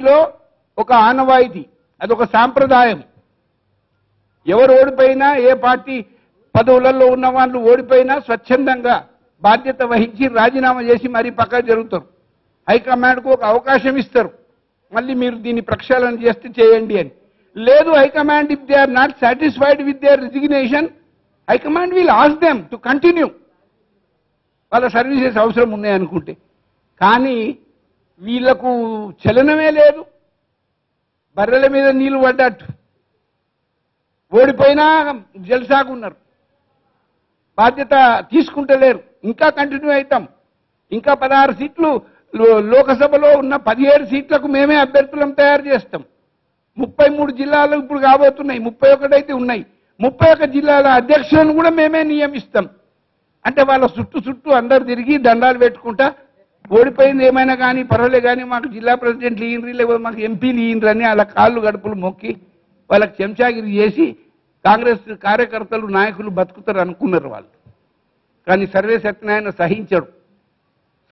లో ఒక ఆనవాయితీ అదొక సాంప్రదాయం. ఎవరు ఓడిపోయినా ఏ పార్టీ పదవులలో ఉన్న వాళ్ళు ఓడిపోయినా స్వచ్ఛందంగా బాధ్యత వహించి రాజీనామా చేసి మరీ పక్క జరుగుతారు. హైకమాండ్కు ఒక అవకాశం ఇస్తారు. మళ్ళీ మీరు దీన్ని ప్రక్షాళన చేస్తే చేయండి అని. లేదు high command if they are not satisfied with their resignation high command will ask them to continue. వాళ్ళ సర్వీసెస్ అవసరం ఉన్నాయనుకుంటే కానీ వీళ్ళకు చలనమే లేదు. బర్రెల మీద నీళ్ళు పడ్డట్టు. ఓడిపోయినా జలసాగున్నారు బాధ్యత తీసుకుంటలేరు. ఇంకా కంటిన్యూ అవుతాం. ఇంకా పదహారు సీట్లు లో- లోకసభలో ఉన్న పదిహేడు సీట్లకు మేమే అభ్యర్థులను తయారు చేస్తాం. ముప్పై మూడు జిల్లాలు ఇప్పుడు కాబోతున్నాయి. ముప్పై ఒకటైతే ఉన్నాయి. ముప్పై ఒక జిల్లాల అధ్యక్షులను కూడా మేమే నియమిస్తాం. అంటే వాళ్ళ చుట్టూ చుట్టూ అందరు తిరిగి దండాలు పెట్టుకుంటా ఓడిపోయింది ఏమైనా కానీ పర్వాలేదు కానీ మాకు జిల్లా ప్రెసిడెంట్లు ఇయ్యండ్రి లేకపోతే మాకు ఎంపీలు ఇయ్యండ్రి అని వాళ్ళ కాళ్ళు గడుపులు మొక్కి వాళ్ళకి చెంచాగిరి చేసి కాంగ్రెస్ కార్యకర్తలు నాయకులు బతుకుతారు అనుకున్నారు వాళ్ళు. కానీ సర్వే సత్యనారాయణ సహించడు.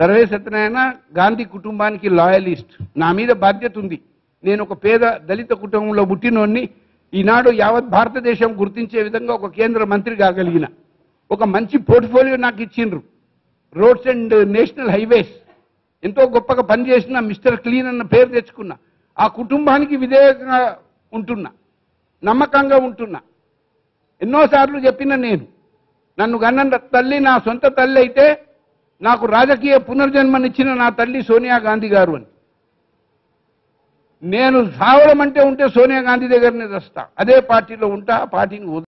సర్వే సత్యనారాయణ గాంధీ కుటుంబానికి లాయలిస్ట్. నా మీద బాధ్యత ఉంది. నేను ఒక పేద దళిత కుటుంబంలో పుట్టినోడిని ఈనాడు యావత్ భారతదేశం గుర్తించే విధంగా ఒక కేంద్ర మంత్రి కాగలిగిన ఒక మంచి పోర్ట్ఫోలియో నాకు ఇచ్చిండ్రు. రోడ్స్ అండ్ నేషనల్ హైవేస్ ఎంతో గొప్పగా పనిచేసిన మిస్టర్ క్లీన్ అన్న పేరు తెచ్చుకున్నా. ఆ కుటుంబానికి విధేయంగా ఉంటున్నా. నమ్మకంగా ఉంటున్నా. ఎన్నోసార్లు చెప్పిన నేను నన్ను గన్న తల్లి నా సొంత తల్లి అయితే నాకు రాజకీయ పునర్జన్మనిచ్చిన నా తల్లి సోనియా గాంధీ గారు అని. నేను సావడం అంటే ఉంటే సోనియా గాంధీ దగ్గరనే వస్తా. అదే పార్టీలో ఉంటా ఆ పార్టీని